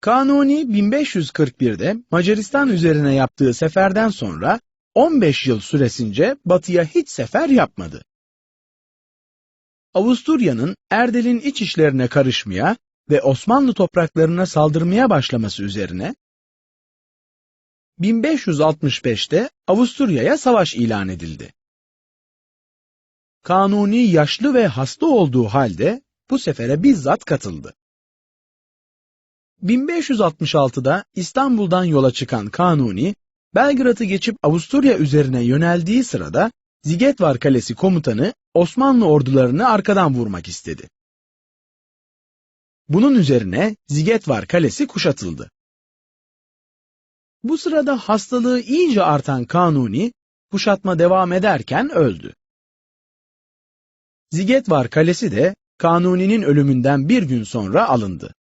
Kanuni 1541'de Macaristan üzerine yaptığı seferden sonra 15 yıl süresince batıya hiç sefer yapmadı. Avusturya'nın Erdel'in iç işlerine karışmaya ve Osmanlı topraklarına saldırmaya başlaması üzerine 1565'te Avusturya'ya savaş ilan edildi. Kanuni yaşlı ve hasta olduğu halde bu sefere bizzat katıldı. 1566'da İstanbul'dan yola çıkan Kanuni, Belgrad'ı geçip Avusturya üzerine yöneldiği sırada Zigetvar Kalesi komutanı Osmanlı ordularını arkadan vurmak istedi. Bunun üzerine Zigetvar Kalesi kuşatıldı. Bu sırada hastalığı iyice artan Kanuni, kuşatma devam ederken öldü. Zigetvar Kalesi de Kanuni'nin ölümünden bir gün sonra alındı.